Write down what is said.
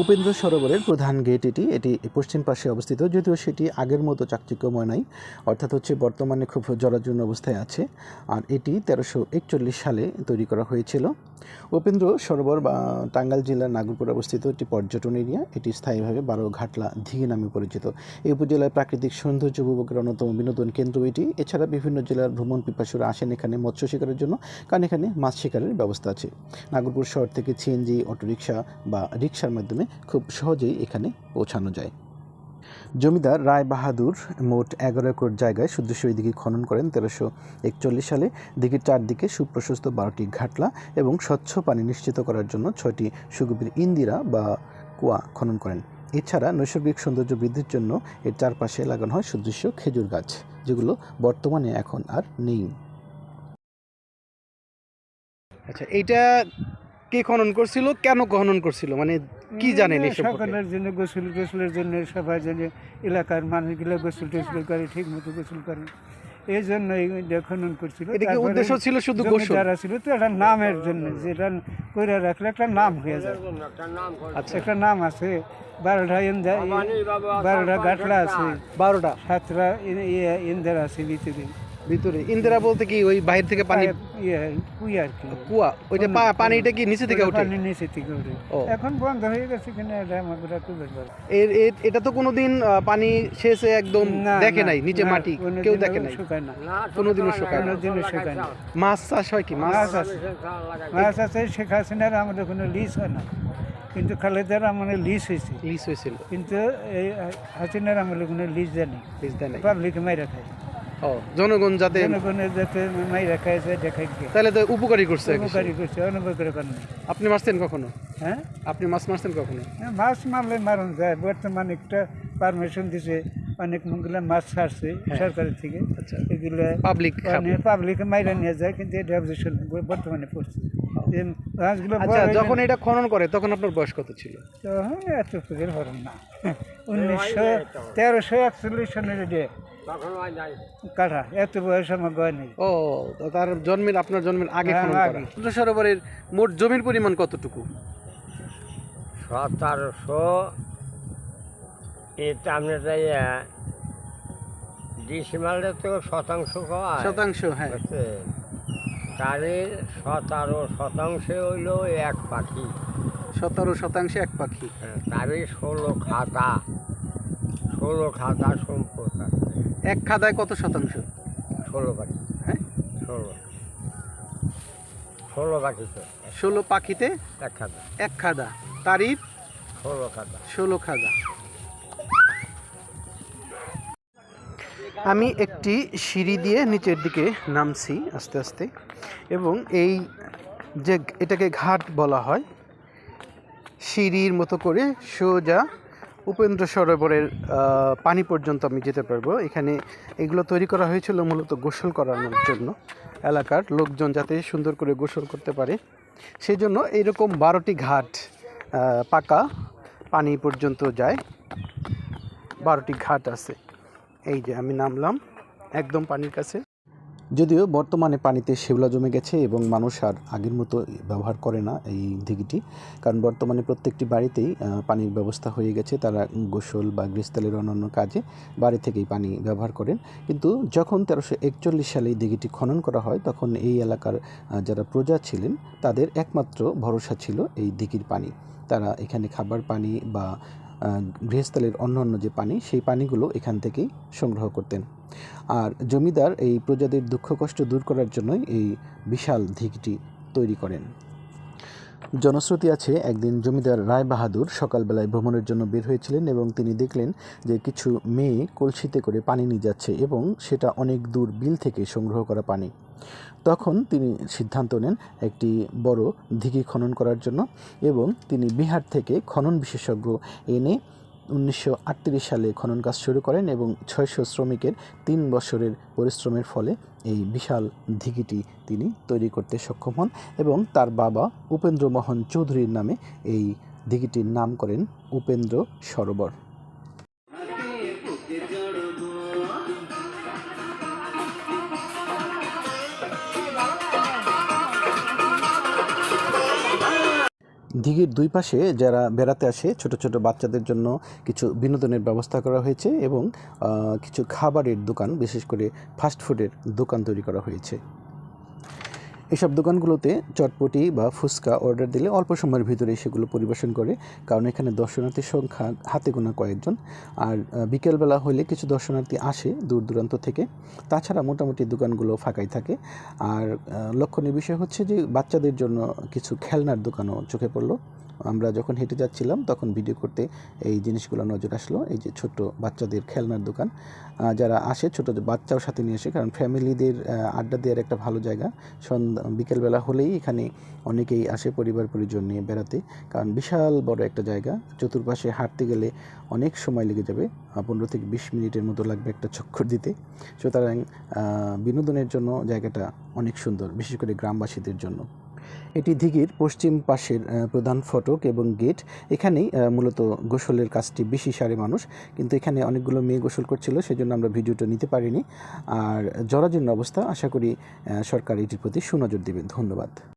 উপেন্দ্র সরোবরের প্রধান গেট এটি। এটি পশ্চিম পাশে অবস্থিত, যদিও সেটি আগের মতো চাকচিক্যময় নাই অর্থাৎ হচ্ছে বর্তমানে খুব জরাজীর্ণ অবস্থায় আছে। আর এটি তেরোশো একচল্লিশ সালে তৈরি করা হয়েছিল। উপেন্দ্র সরোবর বা টাঙ্গাইল জেলার নাগরপুর অবস্থিত একটি পর্যটন এরিয়া। এটি স্থায়ীভাবে বারো ঘাটলা দিঘি নামে পরিচিত। এই উপজেলায় প্রাকৃতিক সৌন্দর্য উপভোগের অন্যতম বিনোদন কেন্দ্র এটি। এছাড়া বিভিন্ন জেলার ভ্রমণ পিপাসুরা আসেন এখানে মৎস্য শিকারের জন্য। কারণ এখানে মাছ শিকারের ব্যবস্থা আছে। নাগরপুর শহর থেকে সিএনজি, অটোরিকশা বা রিক্সার মাধ্যমে খুব সহজেই এখানে পৌঁছানো যায়। জমিদার রায় বাহাদুর মোট এগারো একর জায়গায় সুদৃশ্য এই দিঘি খনন করেন তেরোশো একচল্লিশ সালে। দিঘির চারদিকে সুপ্রশস্ত বারোটি ঘাটলা এবং স্বচ্ছ পানি নিশ্চিত করার জন্য ছয়টি সুগভীর ইন্দিরা বা কুয়া খনন করেন। এছাড়া নৈসর্গিক সৌন্দর্য বৃদ্ধির জন্য এর চারপাশে লাগানো হয় সুদৃশ্য খেজুর গাছ, যেগুলো বর্তমানে এখন আর নেই। আচ্ছা এইটা কে খনন করছিল, কেন খনন করছিল? মানে কি জানেন সকলের জন্য গোসল টোসলের জন্য সবাই যেন এলাকার মানুষগুলো গোসল টোসল করে ঠিক মতো গোসল করে। এই জন্য খনন করছিল উদ্দেশ্য ছিল শুধু গোসল? জমিদাররা ছিল তো একটা নামের জন্য যেটা করে রাখলে একটা নাম হয়ে যায়। আচ্ছা। একটা নাম আছে বারোটা ইন্দা বারোটা গাটলা আছে। বারোটা। সাতটা ইয়ে ইন্দার আছে ভিতরে। ভিতরে। ইন্দিরা বলতে কি ওই বাইরে থেকে পানি? ইয়ে আর কি। কুয়া? ওইটা পা- পানিটা কি নিচে থেকে ওঠে? পানি নিচে থেকে ওঠে। এখন বন্ধ হয়ে গেছে কিনা এটা আমাদের একটু ব্যাপার এর এটা তো কোনোদিন পানি শেষে একদম না, দেখে নাই নিচে মাটি। কেউ দেখে নাই। শুকায় না। কোনোদিনও শুকায় না। কোনোদিনও শুকায় না। মাছ চাষ হয় কি? মাছ? আছে। মাছ আছে শেখ হাসিনার আমাদের কোনো লিস হয় না। কিন্তু খালেদার আমাদের লিস হয়েছে। লিস হয়েছিল। কিন্তু এই হাসিনার আমাদের কোনো লিস জানি লিস দেয় পাবলিক মাইরা খায়। ও জনগণ যাতে জনগণের যাতে মাইরা দেখাই তাহলে তো উপকারী করছে উপকারী করছে অনুপকারী করেন আপনি মারছেন কখনো? হ্যাঁ? আপনি মাছ মারছেন কখনো? মাছ মারলে মারণ যায়। বর্তমানে একটা পারমিশন দিছে অনেক মঙ্গলা মাছ ছাড়ছে সরকারের থেকে। এগুলো পাবলিক পাবলিকে মাইরা নিয়ে যায় কিন্তু এটা অবজেকশন বর্তমানে পড়ছে। আচ্ছা যখন এটা খনন করে তখন আপনার বয়স কত ছিল? এত পুজোর হরণ না। উনিশশো তেরোশো একচল্লিশ সনের কাঠা এত বয়স আমার গয় নেই। ও তার জন্মের আপনার জন্মের আগে হ্যাঁ, খনন করা। আগে। সরোবরের মোট জমির পরিমাণ কতটুকু? সতেরোশো এটা আপনার যাই ডিসিমালে তো শতাংশ কয় শতাংশ হ্যাঁ? তারে সতেরো শতাংশে হইল এক পাখি। সতেরো শতাংশে এক পাখি। হ্যাঁ, তারে ষোলো খাতা। ষোলো খাতা সম্পদ আছে। এক খাদায় কত শতাংশ? ষোলো পাখি। হ্যাঁ? ষোলো। ষোলো পাখি তো। ষোলো পাখিতে এক খাতা এক খাদা। তারিফ? ষোলো খাতা ষোলো খাদা। আমি একটি সিঁড়ি দিয়ে নিচের দিকে নামছি আস্তে আস্তে এবং এই যে এটাকে ঘাট বলা হয় সিঁড়ির মতো করে সোজা উপেন্দ্র সরোবরের পানি পর্যন্ত আমি যেতে পারব। এখানে এগুলো তৈরি করা হয়েছিল মূলত গোসল করানোর জন্য। এলাকার লোকজন যাতে সুন্দর করে গোসল করতে পারে। সেই জন্য এইরকম বারোটি ঘাট পাকা পানি পর্যন্ত যায়। বারোটি ঘাট আছে। এই যে আমি নামলাম একদম পানির কাছে। যদিও বর্তমানে পানিতে শেওলা জমে গেছে এবং মানুষ আর আগের মতো ব্যবহার করে না এই দিঘিটি কারণ বর্তমানে প্রত্যেকটি বাড়িতেই পানির ব্যবস্থা হয়ে গেছে। তারা গোসল বা গ্রীষ্মকালের অন্যান্য কাজে বাড়ি থেকেই পানি ব্যবহার করেন। কিন্তু যখন তেরোশো একচল্লিশ সালে এই দিঘিটি খনন করা হয়, তখন এই এলাকার যারা প্রজা ছিলেন, তাদের একমাত্র ভরসা ছিল এই দিঘির পানি। তারা এখানে খাবার পানি বা আহ, অন্য অন্য যে পানি সেই পানিগুলো এখান থেকেই সংগ্রহ করতেন। আর জমিদার এই প্রজাদের দুঃখ কষ্ট দূর করার জন্যই এই বিশাল ধিকটি তৈরি করেন। জনশ্রুতি আছে একদিন জমিদার রায় বাহাদুর সকালবেলায় ভ্রমণের জন্য বের হয়েছিলেন এবং তিনি দেখলেন যে কিছু মেয়ে কলসিতে করে পানি নিয়ে যাচ্ছে এবং সেটা অনেক দূর বিল থেকে সংগ্রহ করা পানি। তখন তিনি সিদ্ধান্ত নেন একটি বড় দিঘি খনন করার জন্য এবং তিনি বিহার থেকে খনন বিশেষজ্ঞ এনে উনিশশো আটত্রিশ সালে খনন কাজ শুরু করেন এবং ছয়শো শ্রমিকের তিন বছরের পরিশ্রমের ফলে এই বিশাল দিঘিটি তিনি তৈরি করতে সক্ষম হন এবং তার বাবা উপেন্দ্র মোহন চৌধুরীর নামে এই দিঘিটির নাম করেন উপেন্দ্র সরোবর। দিঘির দুই পাশে যারা বেড়াতে আসে, ছোট ছোট বাচ্চাদের জন্য কিছু বিনোদনের ব্যবস্থা করা হয়েছে এবং কিছু খাবারের দোকান, বিশেষ করে ফাস্টফুডের দোকান তৈরি করা হয়েছে। এসব দোকানগুলোতে চটপটি বা ফুচকা অর্ডার দিলে অল্প সময়ের ভিতরে সেগুলো পরিবেশন করে, কারণ এখানে দর্শনার্থীর সংখ্যা হাতে গোনা কয়েকজন। আর বিকেলবেলা হলে কিছু দর্শনার্থী আসে দূর দূরান্ত থেকে। তাছাড়া মোটামুটি দোকানগুলো ফাঁকাই থাকে। আর লক্ষণীয় বিষয় হচ্ছে যে বাচ্চাদের জন্য কিছু খেলনার দোকানও চোখে পড়ল। আমরা যখন হেঁটে যাচ্ছিলাম, তখন ভিডিও করতে এই জিনিসগুলো নজর আসলো, এই যে ছোট বাচ্চাদের খেলনার দোকান। যারা আসে, ছোট বাচ্চাও সাথে নিয়ে আসে, কারণ ফ্যামিলিদের আড্ডা দেওয়ার একটা ভালো জায়গা। সন্ধ্যা, বিকেলবেলা হলেই এখানে অনেকেই আসে পরিবার পরিজন নিয়ে বেড়াতে, কারণ বিশাল বড় একটা জায়গা। চতুর্পাশে হাঁটতে গেলে অনেক সময় লেগে যাবে পনেরো থেকে বিশ মিনিটের মতো লাগবে একটা চক্কর দিতে। সুতরাং বিনোদনের জন্য জায়গাটা অনেক সুন্দর, বিশেষ করে গ্রামবাসীদের জন্য। এটি দিঘির পশ্চিম পাশের প্রধান ফটক এবং গেট। এখানেই মূলত গোসলের কাজটি বেশি সারে মানুষ, কিন্তু এখানে অনেকগুলো মেয়ে গোসল করছিল, সেজন্য আমরা ভিডিওটা নিতে পারিনি। আর জরাজীর্ণ অবস্থা, আশা করি সরকার এটির প্রতি সুনজর দেবে ধন্যবাদ।